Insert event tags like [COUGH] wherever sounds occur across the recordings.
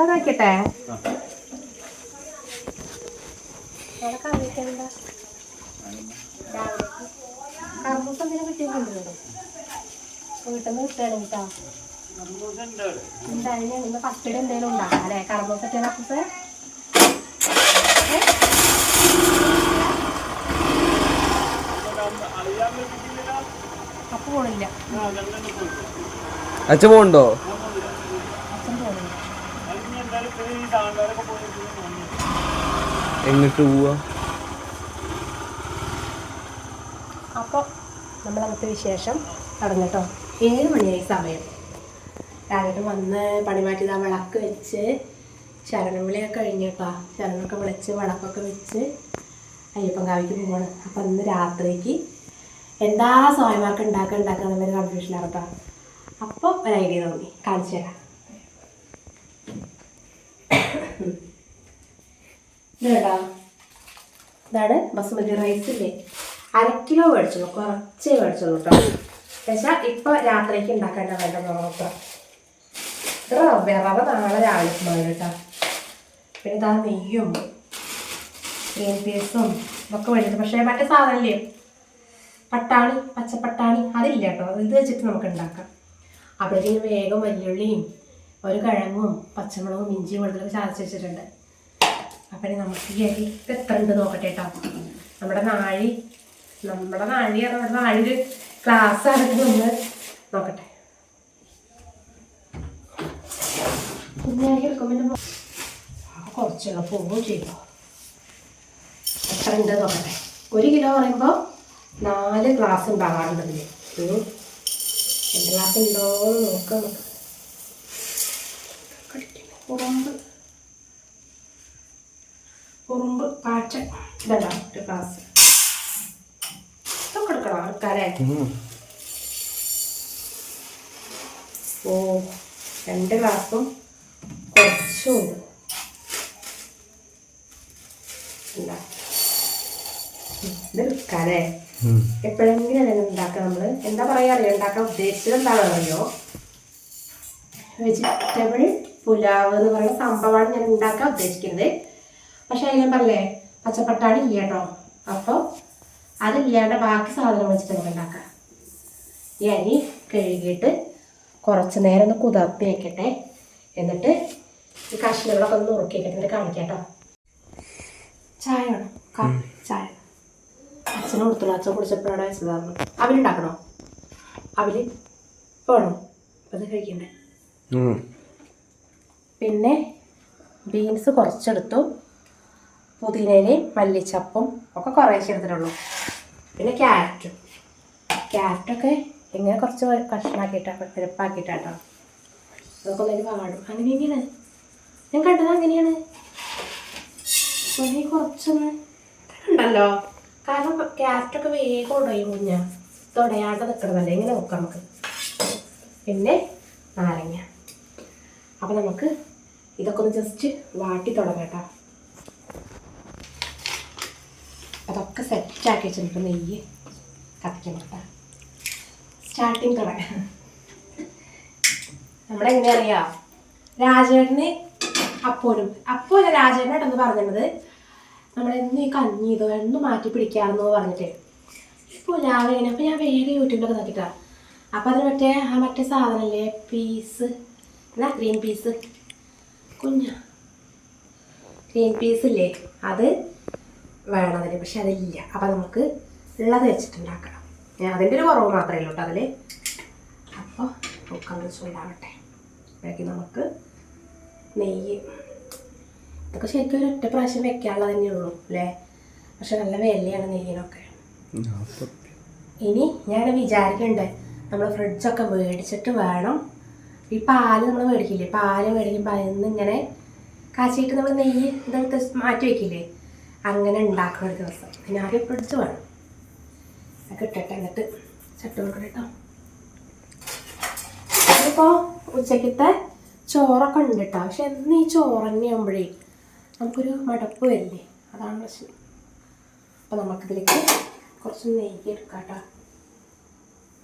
അതാക്കട്ടെ? കർമ്മൂസ് എന്തെങ്കിലും കിട്ടിയിട്ടുണ്ടോ വീട്ടിൽ നിന്ന് കിട്ടുകയാണ് കേട്ടോ എന്തായാലും ഇന്ന് പത്തിരി എന്തെങ്കിലും ഉണ്ടാക്കാം അല്ലേ? കർമ്മൂസ് കിട്ടിയ കർമ്മൂസ് അപ്പൊ പോണില്ല. അച്ഛൻ പോണ്ടോ അച്ഛൻ പോണില്ല എങ്ങോട്ട് പോവാ. അപ്പോൾ നമ്മൾ അങ്ങനത്തെ വിശേഷം തുടങ്ങട്ടോ ഏഴ് മണിയായി സമയം. രാവിലെ വന്ന് പണി മാറ്റി ആ വിളക്ക് വെച്ച് ശരണം വിളിയൊക്കെ കഴിഞ്ഞിട്ടോ. ശരണമൊക്കെ വിളിച്ച് വിളക്കൊക്കെ വെച്ച് അയ്യപ്പൻ കാവിക്ക് പോവാണ്. അപ്പം ഇന്ന് രാത്രിക്ക് എന്താ സ്വാമിമാർക്ക് ഉണ്ടാക്കുക ഉണ്ടാക്കുക എന്നുള്ളൊരു കൺഫ്യൂഷനാണ് കേട്ടോ അപ്പോൾ ഒരു ഐഡിയ തോന്നി. കാണിച്ചു തരാം. ഇത് കേട്ടോ ഇതാണ് ബസുമതി റൈസ് ഇല്ലേ അര കിലോ മേടിച്ചുള്ളൂ കുറച്ചേ മേടിച്ചുള്ളൂ കേട്ടോ. പക്ഷേ ഇപ്പൊ രാത്രിക്ക് ഉണ്ടാക്കേണ്ട വേണ്ട മാത്രം ഇത് വിറവ റവ നാളെ രാവിലെ മതി കേട്ടോ. പിന്നെ ഇതാ നെയ്യും ഗ്രീൻ പീസും ഇതൊക്കെ വേണ്ടത് പക്ഷേ മറ്റേ സാധനമില്ലേ? പട്ടാണി പച്ചപ്പട്ടാണി അതില്ല കേട്ടോ. ഇത് വെച്ചിട്ട് നമുക്ക് ഉണ്ടാക്കാം. അപ്പോഴേക്കും വേഗം വെല്ലുള്ളിയും ഒരു കിഴങ്ങും പച്ചമുളകും ഇഞ്ചിയും വെള്ളത്തിലൊക്കെ ചതച്ച് വെച്ചിട്ടുണ്ട്. അപ്പം നമുക്ക് ഈ അരി എത്ര ഉണ്ട് നോക്കട്ടെ കേട്ടോ നമ്മുടെ നാഴി നമ്മുടെ നാഴി നമ്മുടെ നാഴി ഒരു ക്ലാസ് ആണെങ്കിൽ നമ്മൾ നോക്കട്ടെ. എടുക്കുമ്പോൾ കുറച്ചുള്ള പോവുകയും ചെയ്തു. എത്ര ഉണ്ട് നോക്കട്ടെ. ഒരു കിലോ പറയുമ്പോൾ നാല് ഗ്ലാസ് ഉണ്ടാകാറുണ്ട് ഇതിൽ ഉം. രണ്ട് ഗ്ലാസ് ഉണ്ടോ എന്ന് നോക്കാം നമുക്ക്. ഉറുമ്പ് ഉറുമ്പ് പാച്ച ഇതല്ല ഒരു ഗ്ലാസ് ഇതൊക്കെ എടുക്കണം ആൾക്കാരെ. ഓ രണ്ട് ഗ്ലാസും കുറച്ചുണ്ട് ഇത് എപ്പോഴെങ്കിലും അല്ലെങ്കിൽ ഉണ്ടാക്കുക നമ്മൾ എന്താ പറയാ അറിയോ? ഉണ്ടാക്കാൻ ഉദ്ദേശിച്ചത് എന്താണെന്ന് അറിയോ? വെജിറ്റബിൾ പുലാവ് എന്ന് പറയുന്ന സംഭവമാണ് ഞാൻ ഉണ്ടാക്കാൻ ഉദ്ദേശിക്കുന്നത്. പക്ഷെ അതിൽ ഞാൻ പറഞ്ഞേ പച്ചപ്പട്ടാണി ഇല്ല കേട്ടോ അപ്പോൾ അതില്ലാണ്ട് ബാക്കി സാധനം വെച്ചിട്ട് നമുക്ക് ഉണ്ടാക്കാം. ഈ അരി കഴുകിയിട്ട് കുറച്ച് നേരം ഒന്ന് കുതിർത്തി വെക്കട്ടെ. എന്നിട്ട് ഈ കഷ്ണങ്ങളൊക്കെ ഒന്ന് നുറുക്കി വെക്കട്ടെ കാണിക്കാം കേട്ടോ. ചായ വേണം. ചായ. അച്ഛനും കൊടുത്തുള്ളൂ അച്ഛൻ കുടിച്ചപ്പോഴാണ് വെച്ചതായിരുന്നു അവലുണ്ടാക്കണോ അവൽ വേണോ? അത് കഴിക്കണ്ടേ? പിന്നെ ബീൻസ് കുറച്ചെടുത്തു. പുതിനയിലയും മല്ലിച്ചപ്പും ഒക്കെ കുറേശ്ശെ എടുത്തിട്ടുള്ളൂ. പിന്നെ ക്യാരറ്റും. ക്യാരറ്റൊക്കെ ഇങ്ങനെ കുറച്ച് കഷ്ണാക്കിയിട്ടാണ് പരിപ്പാക്കിയിട്ടാട്ടോ. അതൊക്കെ ഒന്നൊരു പാടും അങ്ങനെ തന്നെയാണ് ഞാൻ കണ്ടത് അങ്ങനെയാണ്. കുറച്ചൊന്ന് ഉണ്ടല്ലോ. കാരണം ക്യാരറ്റൊക്കെ വേഗം ഉടയും കുഞ്ഞ. തുടയാണ്ട് നിൽക്കണമല്ലേ ഇങ്ങനെ നോക്കാം നമുക്ക്. പിന്നെ നാരങ്ങ. അപ്പം നമുക്ക് ഇതൊക്കെ ഒന്ന് ജസ്റ്റ് വാട്ടി തുടങ്ങാം കേട്ടോ. അതൊക്കെ സെറ്റാക്കി വെച്ചിട്ട് നെയ്യ് കത്തിക്കാൻ കേട്ടോ സ്റ്റാർട്ടിങ് തുടങ്ങാം നമ്മളെങ്ങനെ അറിയാം? രാജേട്ടന് അപ്പോഴും അപ്പോല രാജേട്ടനായിട്ടൊന്ന് പറഞ്ഞത് നമ്മളെന്നും ഈ കഞ്ഞി ഇതോ എന്നും മാറ്റി പിടിക്കാറെന്ന് പറഞ്ഞിട്ട്. ഇപ്പോൾ രാവിലെ അപ്പോൾ ഞാൻ വേറെ യൂട്യൂബിലൊക്കെ നോക്കിട്ടാ. അപ്പോൾ അതിന് മറ്റേ ആ മറ്റേ സാധനമല്ലേ പീസ്? എന്നാ ഗ്രീൻ പീസ്? കുഞ്ഞ. ഗ്രീൻ പീസ് ഇല്ലേ? അത് വേണം അതിൽ പക്ഷെ അതില്ല. അപ്പം നമുക്ക് ഉള്ളത് വെച്ചിട്ടുണ്ടാക്കണം. ഞാൻ അതിന്റെ ഒരു കുറവ് മാത്രമേ ഉള്ളൂ കേട്ടോ അതിൽ അപ്പോൾ കുക്കറിൽ ചൂടാവട്ടെ. അപ്പോഴേക്ക് നമുക്ക് നെയ്യ്. ഇതൊക്കെ ശരിക്കും ഒരു ഒറ്റ പ്രാവശ്യം വെക്കാനുള്ളത് തന്നെ ഉള്ളൂ അല്ലേ? പക്ഷെ നല്ല വിലയാണ് നെയ്യിനൊക്കെ. ഇനി ഞാൻ വിചാരിക്കുന്നുണ്ട് നമ്മൾ ഫ്രിഡ്ജൊക്കെ മേടിച്ചിട്ട് വേണം. ഈ പാൽ നമ്മൾ മേടിക്കില്ലേ? പാൽ മേടിക്കുമ്പോൾ അതിൽ നിന്ന് ഇങ്ങനെ കാച്ചിട്ട് നമ്മൾ നെയ്യ് ഇതെടുത്ത് മാറ്റി വെക്കില്ലേ? അങ്ങനെ ഉണ്ടാക്കുന്ന ഒരു ദിവസം. പിന്നെ ആദ്യം ഫ്രിഡ്ജ് വേണം. അതൊക്കെ കിട്ടട്ടെ. എന്നിട്ട് ചട്ട് കൊടുക്കട്ടെ കേട്ടോ ഇപ്പോൾ ഉച്ചക്കത്തെ ചോറൊക്കെ ഉണ്ട് കേട്ടോ പക്ഷെ എന്ന് ഈ ചോറ് തന്നെ ആകുമ്പോഴേ നമുക്കൊരു മടപ്പ് വരില്ലേ? അതാണ് പ്രശ്നം. അപ്പോൾ നമുക്കിതിലേക്ക് കുറച്ച് നെയ്യ് എടുക്കാം കേട്ടോ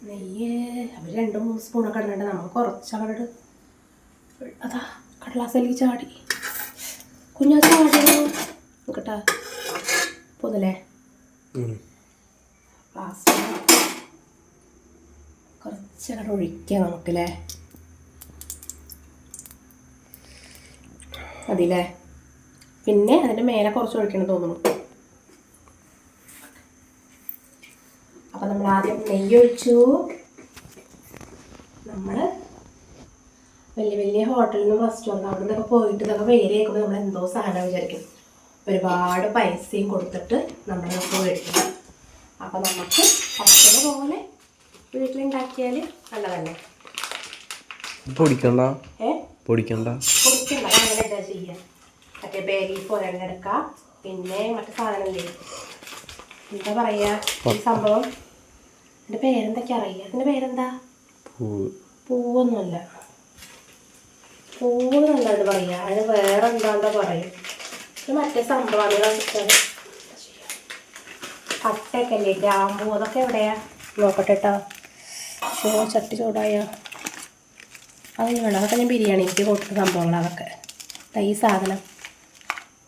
നെയ്യ് അവർ രണ്ട് മൂന്ന് സ്പൂണൊക്കെ ഇടുന്നുണ്ട് നമ്മൾ കുറച്ച് അവരോട് അതാ കടലാസിലേക്ക് ചാടി. കുഞ്ഞാ ചാടിയോ നോക്കട്ടാ പോന്നല്ലേ ലാസ്റ്റ് കുറച്ചങ്ങോട്ട് ഒഴിക്കാം നമുക്കല്ലേ? അതില്ലേ പിന്നെ അതിന്റെ മേലെ കുറച്ച് ഒഴിക്കണം തോന്നുന്നു. അപ്പം നമ്മൾ ആദ്യം നെയ്യ് ഒഴിച്ചു. നമ്മൾ വലിയ വലിയ ഹോട്ടലിൽ നിന്നും റെസ്റ്റോറന്റ് അവിടെ നിന്നൊക്കെ പോയിട്ട് ഇതൊക്കെ പേര് കേൾക്കുമ്പോൾ നമ്മൾ എന്തോ സാധനം വിചാരിക്കും. ഒരുപാട് പൈസയും കൊടുത്തിട്ട് നമ്മൾ ഇപ്പോൾ മേടിക്കണം അപ്പം നമുക്ക് പച്ചട പോലെ വീട്ടിലുണ്ടാക്കിയാൽ നല്ലതല്ലേ? പൊടിക്കണ്ട? പൊടിക്കണ്ട? പൊടിക്കണ്ട. അങ്ങനെ എന്താ ചെയ്യുക മറ്റേ ബേലീഫ് ഒരെണ്ണെടുക്കുക പിന്നെ മറ്റേ സാധനം ഇല്ലേ? എന്താ പറയുക ഈ സംഭവം? എന്റെ പേരെന്തൊക്കെ അറിയില്ല. അതിന്റെ പേരെന്താ? പൂവ്. പൂവൊന്നുമല്ല. പൂവ് നല്ലത് പറയുക അതിന് വേറെ എന്താണ്ടാ പറയും? ഇത് മറ്റേ സംഭവമാണ് പട്ടയൊക്കെ അല്ലേ ഗ്രാമ്പൂ അതൊക്കെ എവിടെയാ? നോക്കട്ടെ കേട്ടോ ചട്ടി ചൂടായ? അത് വേണം. അതൊക്കെ ഞാൻ ബിരിയാണിക്ക് കൊടുത്ത സംഭവങ്ങൾ അതൊക്കെ. ഈ സാധനം.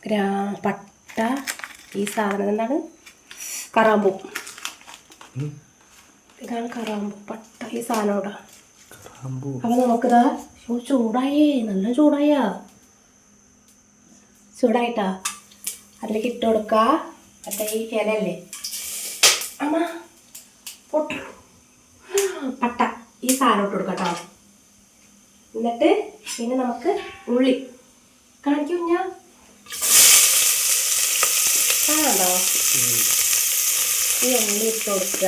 ഗ്രാ പട്ട ഈ സാധനം. എന്താണ് കറാമ്പൂ. ഇതാണ് കറാമ്പൂ. പട്ട ഈ സാധനം ഇവിടെ അപ്പൊ നമുക്കിതാ ചൂടായേ. നല്ല ചൂടായാ. ചൂടായിട്ടാ? അതിലേക്ക് ഇട്ട് കൊടുക്ക. മറ്റേ ഈ ഇലല്ലേ അമ്മ പൊട്ട്. പട്ട. ഈ സാധനം ഇട്ട് കൊടുക്കാം എന്നിട്ട് പിന്നെ നമുക്ക് ഉള്ളി. കാണിക്കും ഞാൻ കാണാണ്ടോ ഈ ഉള്ളി ഇട്ട് കൊടുക്കുക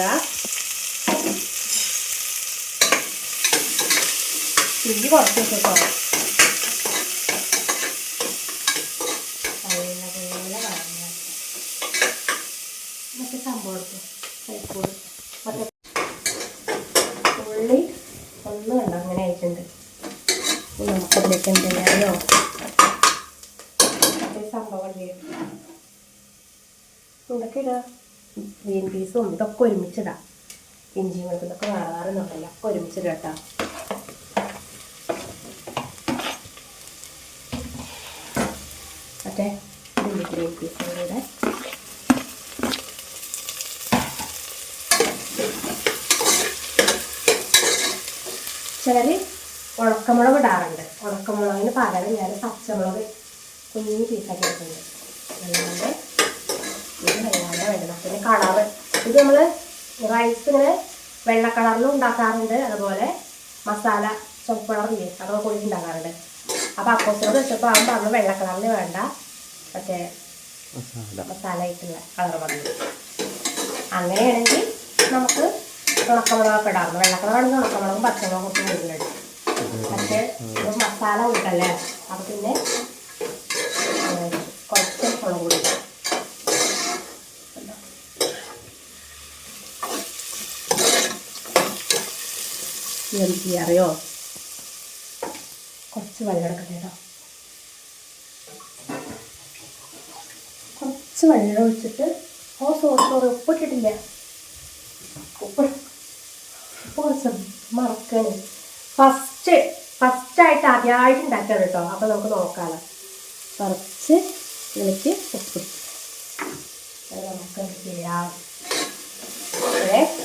തീ കുറച്ച് കേട്ടോ നല്ലപോലെ വഴങ്ങി മറ്റേ സംഭവം എടുത്തു കൈക്കൂട് മറ്റേ ഉള്ളി ഒന്ന് കണ്ടോ അങ്ങനെ ആയിട്ടുണ്ട് ഇനി നമുക്കതിലേക്ക് എന്ത് ചെയ്യാമോ മറ്റേ സംഭവം അല്ലേ ഇതൊക്കെ ഇടുക ഗ്രീൻ പീസും ഇതൊക്കെ ഒരുമിച്ചിടാം. ഇഞ്ചിയും ഇതൊക്കെ വേറെ നോക്കില്ല ഒക്കെ ഒരുമിച്ചിടാം മറ്റേ ഗ്രീൻ പീസും കൂടെ. ചിലർ ഉണക്കമുളക് ഇടാറുണ്ട്. ഉണക്കമുളകിന് പകരം ഞാൻ പച്ചമുളക് കുഞ്ഞു പീസാക്കി എടുക്കുന്നുണ്ട്. അല്ലാതെ ഇത് വല്ലാതെ വേണ്ട പിന്നെ കളറ് ഇത് നമ്മൾ റൈസ് ഇങ്ങനെ വെള്ള കളറിൽ ഉണ്ടാക്കാറുണ്ട്. അതുപോലെ മസാല ചുവപ്പ് കളറില്ലേ അതൊക്കെ കൂടി ഉണ്ടാക്കാറുണ്ട്. അപ്പോൾ അപ്പോസിനോട് വെച്ചപ്പോൾ അവൻ പറഞ്ഞു വെള്ള കളറിൽ വേണ്ട. മറ്റേ മസാല. ആയിട്ടുള്ള കളർ പറഞ്ഞു അങ്ങനെയാണെങ്കിൽ നമുക്ക് ഉണക്കമുളകൊക്കെ ഇടാറുണ്ട്. വെള്ള കളറാണെങ്കിൽ ഉണക്കമുളകും പച്ചമുളകും ഒക്കെ കൂടുതലുണ്ട് പക്ഷേ ഒരു മസാല കൂട്ടല്ലേ? അപ്പോൾ പിന്നെ കുറച്ച് മുളക് പൊടി. എന്ത് അറിയോ? കുറച്ച് വെള്ളം എടുക്കട്ടെ കേട്ടോ. കുറച്ച് വെള്ളം ഒഴിച്ചിട്ട് ഓ സോറി സോറി ഉപ്പിട്ടിട്ടില്ല ഉപ്പ്. ഉപ്പ് കുറച്ച് മറക്കണ്. ഫസ്റ്റ് ഫസ്റ്റായിട്ട് ആദ്യമായിട്ട് ഉണ്ടാക്കിയാണ് കേട്ടോ. അപ്പോൾ നമുക്ക് നോക്കാം കുറച്ച് ഇതിലേക്ക് ഉപ്പ്. നമുക്ക് ചെയ്യാം?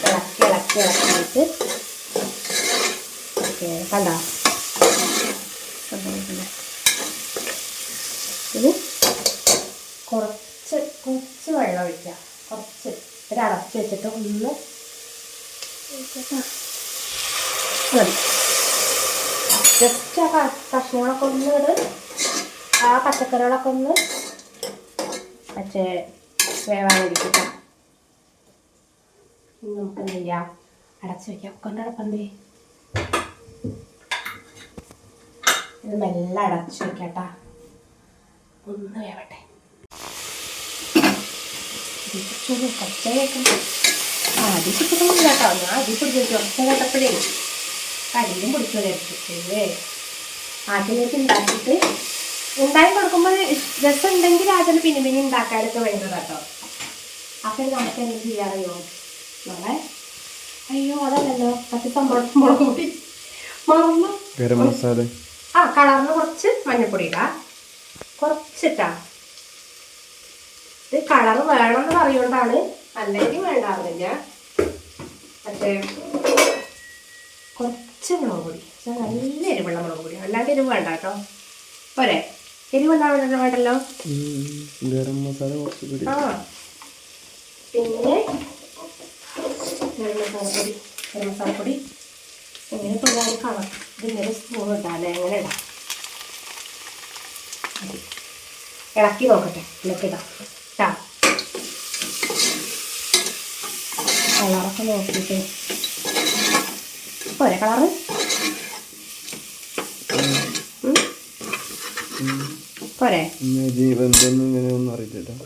ഇളക്കി ഇളക്കി ഇളക്കിയിട്ട് ഓക്കെ കണ്ട? ഇനി കുറച്ച് കുറച്ച് വെള്ളം ഒഴിക്കുക. കുറച്ച് ഒരു അടച്ച് വെച്ചിട്ട് ഒന്ന് ജസ്റ്റ് ആ കഷ്ണങ്ങളൊക്കെ ഒന്ന് ഇട്. ആ പച്ചക്കറികളൊക്കെ ഒന്ന് മറ്റേ വേവാനിരിക്കുക നമുക്ക് എന്ത് ചെയ്യാം? അടച്ച് വെക്കാം. ഒക്കെ അടപ്പന്തേ ഇത് മെല്ലെ അടച്ചു വെക്കട്ടാ. ഒന്ന് വേവട്ടെ. കേട്ടോ ഞാൻ അതി പിടിച്ചു കുറച്ച് കേട്ടപ്പോഴേ കയ്യിലും പിടിച്ചു വിചാരിച്ചിട്ടേ ആദ്യമേക്ക് ഉണ്ടാക്കിയിട്ട് ഉണ്ടാക്കി കൊടുക്കുമ്പോൾ രസം ഉണ്ടെങ്കിൽ ആദ്യം പിന്നെ പിന്നെ ഉണ്ടാക്കാനൊക്കെ വേണ്ടത് കേട്ടോ അപ്പോൾ നമുക്ക് എന്ത് ചെയ്യാറിയോ? നമ്മളെ അയ്യോ അതല്ലല്ലോ. പത്ത് സംഭവം മുളക് പൊടി. മറന്നു ഗരം മസാല. ആ കളറിന് കുറച്ച് മഞ്ഞൾപ്പൊടി ഇടാം. കുറച്ചിട്ടാ. ഇത് കളർ വേണമെന്ന് പറയുകൊണ്ടാണ് അല്ലെങ്കിൽ വേണ്ടാറില്ല മറ്റേ കുറച്ച് മുളക് പൊടി. നല്ല എരിവുള്ള മുളക് പൊടി അല്ലാണ്ട് എരിവ് വേണ്ട കേട്ടോ. പോരെ. എരിവുണ്ടാവേണ്ട വേണ്ടല്ലോ ഗരം മസാല കുറച്ച് ആ. പിന്നെ ഗരം മസാലപ്പൊടി ഗരം മസാലപ്പൊടി ഇങ്ങനെ പിള്ളേർ കാണാം. ഇതിങ്ങനെ സ്പൂൺ ഇട്ടാലേ അങ്ങനെ ഇടാം. ഇളക്കി നോക്കട്ടെ. ഇളക്കി ഇടാം. ഇട്ടാ കളറൊക്കെ നോക്കിയിട്ട്. പോരെ കളറ്?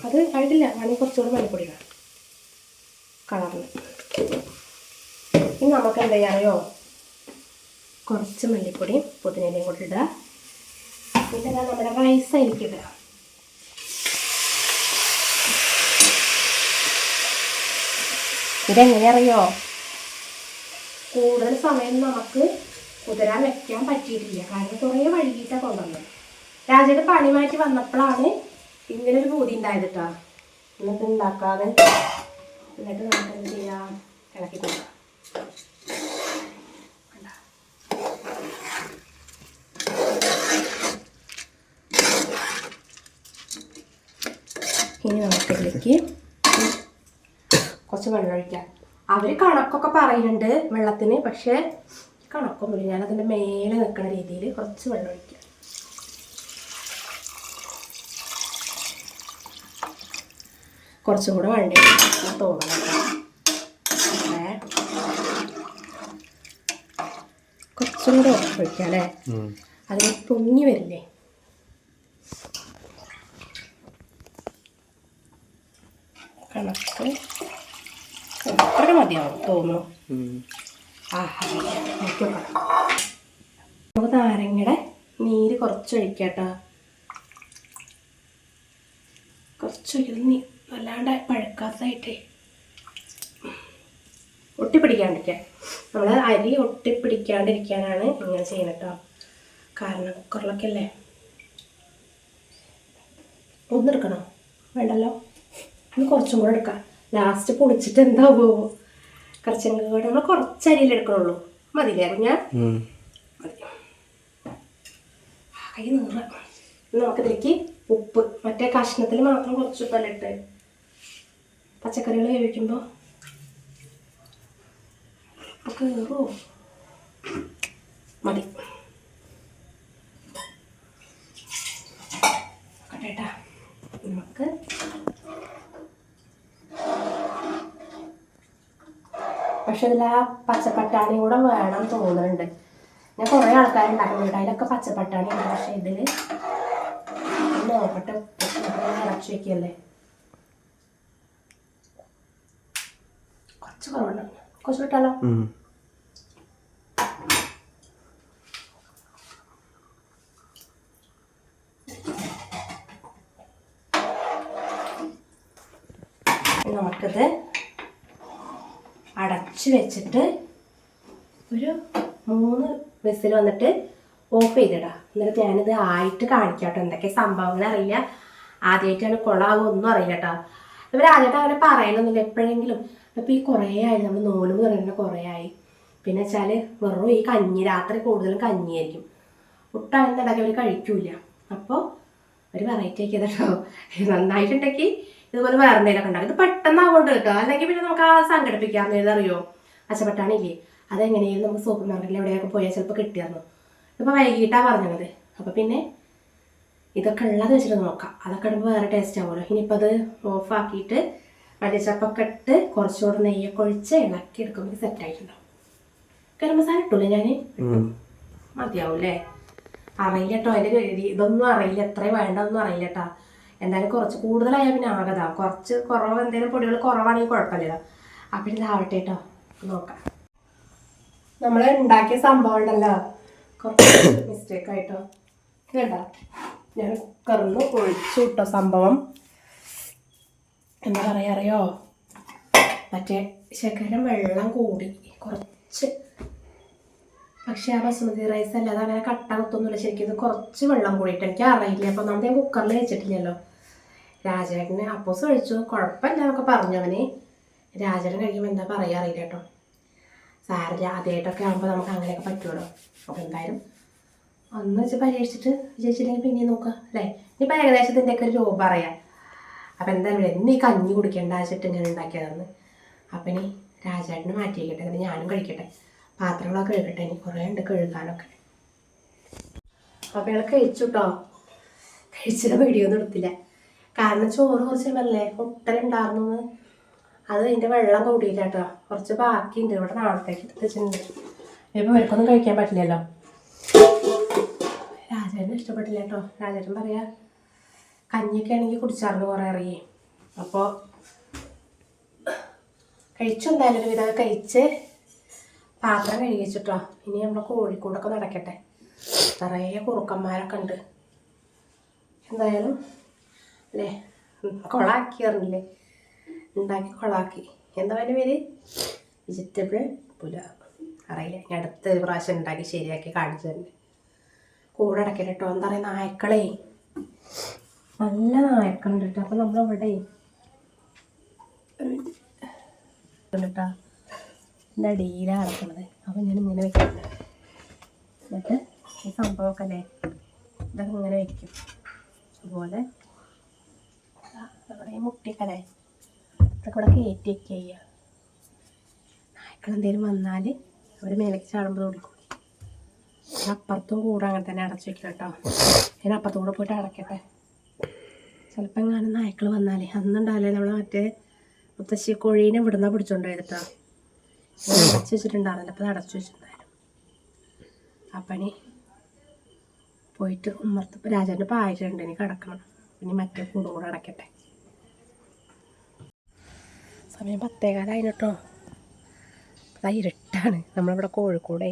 അത് ആയിട്ടില്ല. വേണമെങ്കിൽ കുറച്ചുകൂടി മണിപ്പൊടി കളറിന് ഇനി നമുക്ക് എന്താ ചെയ്യാ അറിയോ കുറച്ച് മല്ലിപ്പൊടിയും പുതിനയിലയും കൂടി ഇടുക പിന്നെ ഞാൻ നമ്മുടെ റൈസ് അതിലേക്ക് ഇടുക. ഇതെങ്ങനെ അറിയോ കൂടുതൽ സമയം നമുക്ക് കുതിരാൻ വെക്കാൻ പറ്റിയിട്ടില്ല. കാരണം കുറേ വൈകിട്ടാണ് കൊണ്ടുവന്നത്. രാജയുടെ പണി മാറ്റി വന്നപ്പോഴാണ് ഇങ്ങനൊരു പൂതി ഉണ്ടായത് കേട്ടോ എന്നിട്ട് ഉണ്ടാക്കാതെ എന്നിട്ട് നമുക്ക് എന്ത് ചെയ്യാം? ഇളക്കി കൊടുക്കാം കണ്ടോ? ഇനി നമുക്ക് ഇതിലേക്ക് കുറച്ച് വെള്ളം ഒഴിക്കാം. അവർ കണക്കൊക്കെ പറയുന്നുണ്ട് വെള്ളത്തിന് പക്ഷേ കണക്കൊന്നുമില്ല. ഞാൻ അതിന്റെ മേലെ നിൽക്കുന്ന രീതിയിൽ കുറച്ച് വെള്ളം ഒഴിക്കാം. കുറച്ചും കൂടെ വേണ്ടി തോന്നണം. കുറച്ചും കൂടെ ഒഴിക്കാം അല്ലേ? അതിന് പൊങ്ങി വരില്ലേ? കണക്ക് അത്ര മതിയാവും തോന്നുന്നു. നമുക്ക് നാരങ്ങയുടെ നീര് കുറച്ച് ഒഴിക്കാട്ടോ കുറച്ച് ഒഴിക്കുന്നത് നീ വല്ലാണ്ട് പഴുക്കാത്തതായിട്ടേ. ഒട്ടിപ്പിടിക്കാണ്ടിരിക്കാൻ. നമ്മൾ അരി ഒട്ടിപ്പിടിക്കാണ്ടിരിക്കാനാണ് ഇങ്ങനെ ചെയ്യുന്നത് കേട്ടോ കാരണം കുക്കറിലൊക്കെ അല്ലേ? ഒന്നെടുക്കണോ? വേണ്ടല്ലോ? ഇനി കുറച്ചും കൂടെ എടുക്കാം. ലാസ്റ്റ് പൊളിച്ചിട്ട് എന്താവോ? കുറച്ചും കൂടെ നമ്മൾ കുറച്ച് അരിയിൽ എടുക്കണുള്ളൂ. മതിയില്ലേ ഞാൻ കൈ നീറ. നമുക്കിതിലേക്ക് ഉപ്പ് മറ്റേ കഷ്ണത്തിൽ മാത്രം കുറച്ച് ഉപ്പല്ല ഇട്ട്. പച്ചക്കറികൾ കഴിക്കുമ്പോൾ ഉപ്പ് കയറുമോ മതി കേട്ടാ നമുക്ക് പക്ഷെ ഇതിൽ ആ പച്ചപ്പട്ടാണി കൂടെ വേണം തോന്നുന്നുണ്ട്. ഞാൻ കുറേ ആൾക്കാരുണ്ടാക്കുന്നുണ്ട് അതിലൊക്കെ പച്ചപ്പട്ടാണി ഉണ്ട് പക്ഷെ ഇതിൽ നോക്കട്ടെ ഇറച്ചി വയ്ക്കല്ലേ കുറച്ച് കുറവുണ്ട്. കുറച്ച് വിട്ടാലോ ഇനി നമുക്കിത് വെച്ചിട്ട് ഒരു മൂന്ന് വിസിൽ വന്നിട്ട് ഓഫ് ചെയ്തിടാം. എന്നിട്ട് ഞാനിത് ആയിട്ട് കാണിക്കാം കേട്ടോ എന്തൊക്കെ സംഭവങ്ങൾ അറിയില്ല. ആദ്യമായിട്ടാണ് ഒന്നും അറിയില്ല കേട്ടോ ഇവർ ആദ്യമായിട്ട് അങ്ങനെ പറയണമെന്നില്ല എപ്പോഴെങ്കിലും ഇപ്പം ഈ കുറേ ആയി. നമ്മൾ നോലും പറയുന്നത് കുറേ ആയി. പിന്നെ വെച്ചാൽ വെറും ഈ കഞ്ഞി രാത്രി കൂടുതലും കഞ്ഞിയായിരിക്കും ഒട്ടാണെന്ന് ഉണ്ടാക്കി അവർ കഴിക്കൂല അപ്പോൾ ഒരു വെറൈറ്റി ആക്കിയത് കേട്ടോ നന്നായിട്ടുണ്ടെങ്കിൽ ഇതുപോലെ വേറെ എന്തെങ്കിലുമൊക്കെ ഉണ്ടാക്കും. ഇത് പെട്ടെന്നാവുകൊണ്ട് കേട്ടോ. അല്ലെങ്കിൽ പിന്നെ നമുക്ക് ആ സംഘടിപ്പിക്കാമെന്ന് അറിയോ? അച്ചപ്പട്ടാണില്ലേ അതെങ്ങനെയായിരുന്നു നമുക്ക് സൂപ്പർ മാർക്കറ്റിൽ എവിടെയൊക്കെ പോയാൽ ചിലപ്പോൾ കിട്ടിയായിരുന്നു ഇപ്പോൾ വൈകിട്ടാണ് പറഞ്ഞത്. അപ്പോൾ പിന്നെ ഇതൊക്കെ ഉള്ളത് വെച്ചിട്ട് നോക്കാം. അതൊക്കെ ഇടുമ്പോൾ വേറെ ടേസ്റ്റ് ആവുമല്ലോ. ഇനിയിപ്പോൾ അത് ഓഫാക്കിയിട്ട് മല്ലിച്ചപ്പൊക്കെ ഇട്ട് കുറച്ചുകൂടെ നെയ്യൊക്കെ ഒഴിച്ച് ഇളക്കി എടുക്കുമ്പോൾ സെറ്റ് ആയിട്ടുണ്ടാവും ഗരം മസാല ഇട്ടൂലേ ഞാൻ മതിയാവും അല്ലേ അറിയില്ല കേട്ടോ അതിന്റെ ഇതൊന്നും അറിയില്ല. എത്രയും വേണ്ടതൊന്നും അറിയില്ല കേട്ടോ എന്തായാലും കുറച്ച് കൂടുതലായാൽ പിന്നെ ആകതാ കുറച്ച് കുറവ് എന്തെങ്കിലും പൊടികൾ കുറവാണെങ്കിൽ കുഴപ്പമില്ല അപ്പം ഇതാവട്ടെ കേട്ടോ നോക്കാം. നമ്മൾ ഉണ്ടാക്കിയ സംഭവം ഉണ്ടല്ലോ. കുറച്ച് [COUGHS] മിസ്റ്റേക്ക് ആയിട്ടോ? ഇതണ്ട ഞാൻ കുക്കറിൽ നിന്ന് ഒഴിച്ചു കിട്ടോ സംഭവം. എന്താ പറയാ അറിയോ? മറ്റേ ശകലം വെള്ളം കൂടി. കുറച്ച്. പക്ഷേ ആ ബസുമതി റൈസ് അല്ലാതെ അങ്ങനെ കട്ട കുത്തൊന്നുമില്ല. ശരിക്കും ഇത് കുറച്ച് വെള്ളം കൂടിയിട്ട് എനിക്ക് അറിയില്ല അപ്പോൾ നമ്മൾ ഞാൻ കുക്കറിൽ വെച്ചിട്ടില്ലല്ലോ. രാജേട്ടന് അപ്പോസ് കഴിച്ചു കുഴപ്പമില്ല എന്നൊക്കെ പറഞ്ഞു രാജേട്ടൻ കഴിക്കുമ്പോൾ എന്താ പറയുക അറിയില്ല കേട്ടോ. സാറില്ല ആദ്യമായിട്ടൊക്കെ ആകുമ്പോൾ നമുക്ക് അങ്ങനെയൊക്കെ പറ്റുമല്ലോ അപ്പോൾ എന്തായാലും അന്ന് വെച്ച് പരീക്ഷിച്ചിട്ട് വിജയിച്ചില്ലെങ്കിൽ പിന്നെ നോക്കുക അല്ലേ? ഇനിയിപ്പോൾ ഏകദേശം ഇതിന്റെയൊക്കെ ഒരു രൂപ അറിയാം അപ്പോൾ എന്തായാലും എന്നീ കഞ്ഞി കുടിക്കേണ്ട വെച്ചിട്ട് ഇങ്ങനെ ഉണ്ടാക്കിയതെന്ന്. അപ്പം ഇനി രാജാട്ടിന് മാറ്റി വയ്ക്കട്ടെ എന്നിട്ട് ഞാനും കഴിക്കട്ടെ. പാത്രങ്ങളൊക്കെ കഴുകട്ടെ ഇനി കുറേ ഉണ്ട് കഴുകാനൊക്കെ. അപ്പോൾ ഇയാൾ കഴിച്ചു കേട്ടോ കഴിച്ചിട്ട് വീഡിയോ ഒന്നും എടുത്തില്ല. കാരണം ചോറ് കുറച്ച് പറഞ്ഞില്ലേ മുട്ടലുണ്ടായിരുന്നു അത് അതിന്റെ വെള്ളം കൂടിയില്ല കേട്ടോ. കുറച്ച് ബാക്കിയുണ്ട്. ഇവിടെ നാളത്തേക്ക് എടുത്ത് വെച്ചിട്ടുണ്ട് ഇപ്പം ഇവർക്കൊന്നും കഴിക്കാൻ പറ്റില്ലല്ലോ. രാജേട്ടന് ഇഷ്ടപ്പെട്ടില്ല കേട്ടോ. രാജേട്ടൻ പറയാ കഞ്ഞിയൊക്കെ ആണെങ്കിൽ കുടിച്ചാർന്ന് കുറേ ഇറങ്ങി. അപ്പോൾ കഴിച്ചു എന്തായാലും ഒരു വിധം കഴിച്ച് പാത്രം കഴുകി വെച്ചിട്ടോ. ഇനി നമ്മൾ കോഴിക്കോടൊക്കെ നടക്കട്ടെ. നിറയെ കുറുക്കന്മാരൊക്കെ ഉണ്ട്. എന്തായാലും അല്ലേ? കൊളാക്കി അറിഞ്ഞില്ലേ ഉണ്ടാക്കി കൊളാക്കി. എന്താ അതിന്റെ പേര്? വെജിറ്റബിൾ പുലാവ്. അറിയില്ല. ഞാൻ അടുത്ത പ്രാവശ്യം ഉണ്ടാക്കി ശരിയാക്കി കാണിച്ചു തന്നെ. കൂടെ അടക്കല കേട്ടോ എന്താ പറയുക? നായ്ക്കളേ. നല്ല നായ്ക്കളുണ്ട് കേട്ടോ. അപ്പം നമ്മളവിടെ കേട്ടോ എന്റെ അടിയിലാണ് ഞാൻ ഇങ്ങനെ വെക്കും. എന്നിട്ട് ഈ സംഭവമൊക്കെ അല്ലേ? ഇതൊക്കെ ഇങ്ങനെ വെക്കും. അതുപോലെ നമ്മുടെ മുട്ടിക്കലേ ഇതൊക്കെ ഇവിടെ കയറ്റി വെക്കുക ചെയ്യുക നായ്ക്കളെന്തേലും വന്നാൽ അവർ മേലേക്ക് ചാടുമ്പോൾ കൊടുക്കും അപ്പുറത്തും കൂടെ അങ്ങനെ തന്നെ അടച്ചു വെക്കുക കേട്ടോ ഞാൻ അപ്പുറത്തും കൂടെ പോയിട്ട് അടയ്ക്കട്ടെ ചിലപ്പോൾ എങ്ങാനും നായ്ക്കൾ വന്നാലേ അന്നുണ്ടാവില്ലേ നമ്മൾ മറ്റേ മുത്തശ്ശി കോഴീനെ ഇവിടുന്ന പിടിച്ചോണ്ടായിട്ടോ അടച്ചു വെച്ചിട്ടുണ്ടായിരുന്നില്ല. അപ്പോൾ അടച്ചു വെച്ചിട്ടുണ്ടായിരുന്നു. പണി പോയിട്ട് ഉമ്മർത്ത് രാജാവിന്റെ പായസുണ്ട് ഇനി കിടക്കണം. ഇനി മറ്റേ കൂടും കൂടെ അടയ്ക്കട്ടെ സമയം പത്തേകാലായി കേട്ടോ അതാ ഇരുട്ടാണ് നമ്മളിവിടെ കോഴിക്കോടേ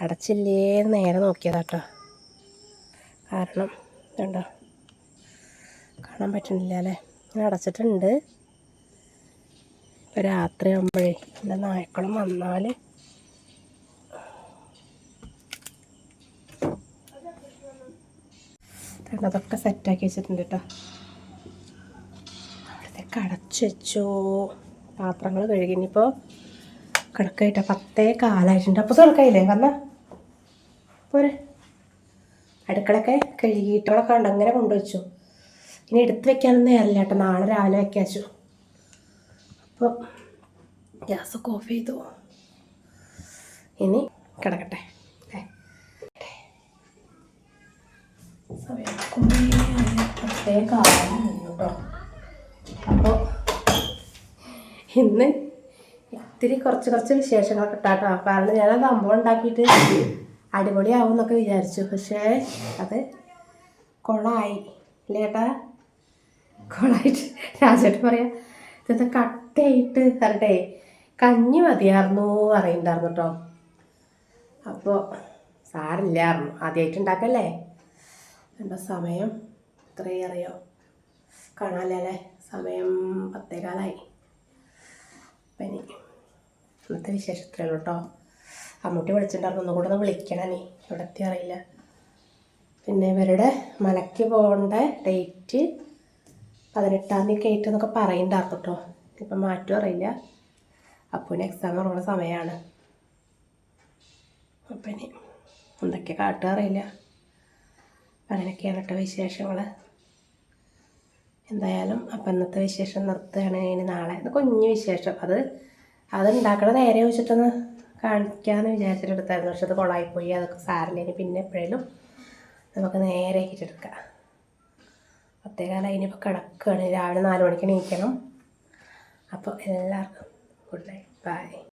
അടച്ചില്ലേ നേരെ നോക്കിയതാട്ടോ. കാരണം കണ്ടോ കാണാൻ പറ്റുന്നില്ല അല്ലേ? ഇങ്ങനെ അടച്ചിട്ടുണ്ട്. ഇപ്പോൾ രാത്രി ആകുമ്പോഴേ എന്റെ നായ്ക്കളും വന്നാൽ അതൊക്കെ സെറ്റാക്കി വെച്ചിട്ടുണ്ട് കേട്ടോ വെച്ചോ പാത്രങ്ങൾ കഴുകി. ഇനിയിപ്പോൾ കിടക്കായിട്ട് പത്തേ കാലായിട്ടുണ്ട്. അപ്പോൾ തുറക്കായില്ലേ വന്ന. പോരെ. അടുക്കളൊക്കെ കഴുകിയിട്ടോളൊക്കെ ഉണ്ട് അങ്ങനെ കൊണ്ടുവച്ചു. ഇനി എടുത്ത് വെക്കാനൊന്നും നേരമില്ല കേട്ടോ. നാളെ രാവിലെ വെക്കാച്ചു. അപ്പോൾ ഗ്യാസൊക്കെ ഓഫ് ചെയ്തു. ഇനി കിടക്കട്ടെ. സമയം കുറേ പത്തേ കാലം കേട്ടോ അപ്പോൾ ഇന്ന് ഇത്തിരി കുറച്ച് കുറച്ച് വിശേഷങ്ങളൊക്കെ ഇട്ടാട്ടോ. കാരണം ഞാൻ സംഭവം ഉണ്ടാക്കിയിട്ട് അടിപൊളിയാവും എന്നൊക്കെ വിചാരിച്ചു. പക്ഷേ അത് കൊളായി. ഇല്ലേട്ടാ കൊളായിട്ട്. രാജേട്ട് പറയാം ഇതെന്താ കട്ടയായിട്ട്? കറട്ടെ കഞ്ഞി മതിയായിരുന്നു പറയുന്നുണ്ടായിരുന്നു കേട്ടോ അപ്പോൾ സാരില്ലായിരുന്നു ആദ്യമായിട്ട് ഉണ്ടാക്കല്ലേ എന്താ സമയം? ഇത്രയും അറിയോ? കാണാല്ലേ അല്ലേ സമയം പത്തേകാലായി. അപ്പം ഇനി ഇന്നത്തെ ഉള്ളൂ കേട്ടോ. അമ്മൂട്ടി വിളിച്ചിട്ടുണ്ടായിരുന്നു. ഒന്നും കൂടെ ഒന്ന് വിളിക്കണേ ഇവിടെ എത്തി അറിയില്ല. പിന്നെ ഇവരുടെ മലയ്ക്ക് പോകേണ്ട ഡേറ്റ് പതിനെട്ടാം തീയതി കയറ്റ് എന്നൊക്കെ പറയുന്നുണ്ടായിരുന്നു കേട്ടോ. ഇപ്പം മാറ്റം അറിയില്ല. അപ്പൂന് എക്സാം തുടങ്ങുന്ന സമയമാണ് അപ്പം ഇനി എന്തൊക്കെ കാട്ടുക അറിയില്ല. അങ്ങനെയൊക്കെയാണ് കേട്ടോ വിശേഷങ്ങൾ എന്തായാലും അപ്പം ഇന്നത്തെ വിശേഷം നിർത്തുകയാണ്. ഇനി നാളെ അത് കുഞ്ഞു വിശേഷം. അത് അത് ഉണ്ടാക്കണ നേരെ വെച്ചിട്ടൊന്ന് കാണിക്കാമെന്ന് വിചാരിച്ചിട്ടെടുത്തായിരുന്നു. പക്ഷെ അത് കൊളായിപ്പോയി. അതൊക്കെ സാരില്ല. ഇനി പിന്നെ എപ്പോഴേലും നമുക്ക് നേരെ ആക്കിയിട്ടെടുക്കാം. പ്രത്യേകം ഇനിയിപ്പോൾ കിടക്കുകയാണ്. രാവിലെ നാല് മണിക്ക് എണീക്കണം. അപ്പോൾ എല്ലാവർക്കും ഗുഡ് നൈറ്റ് ബൈ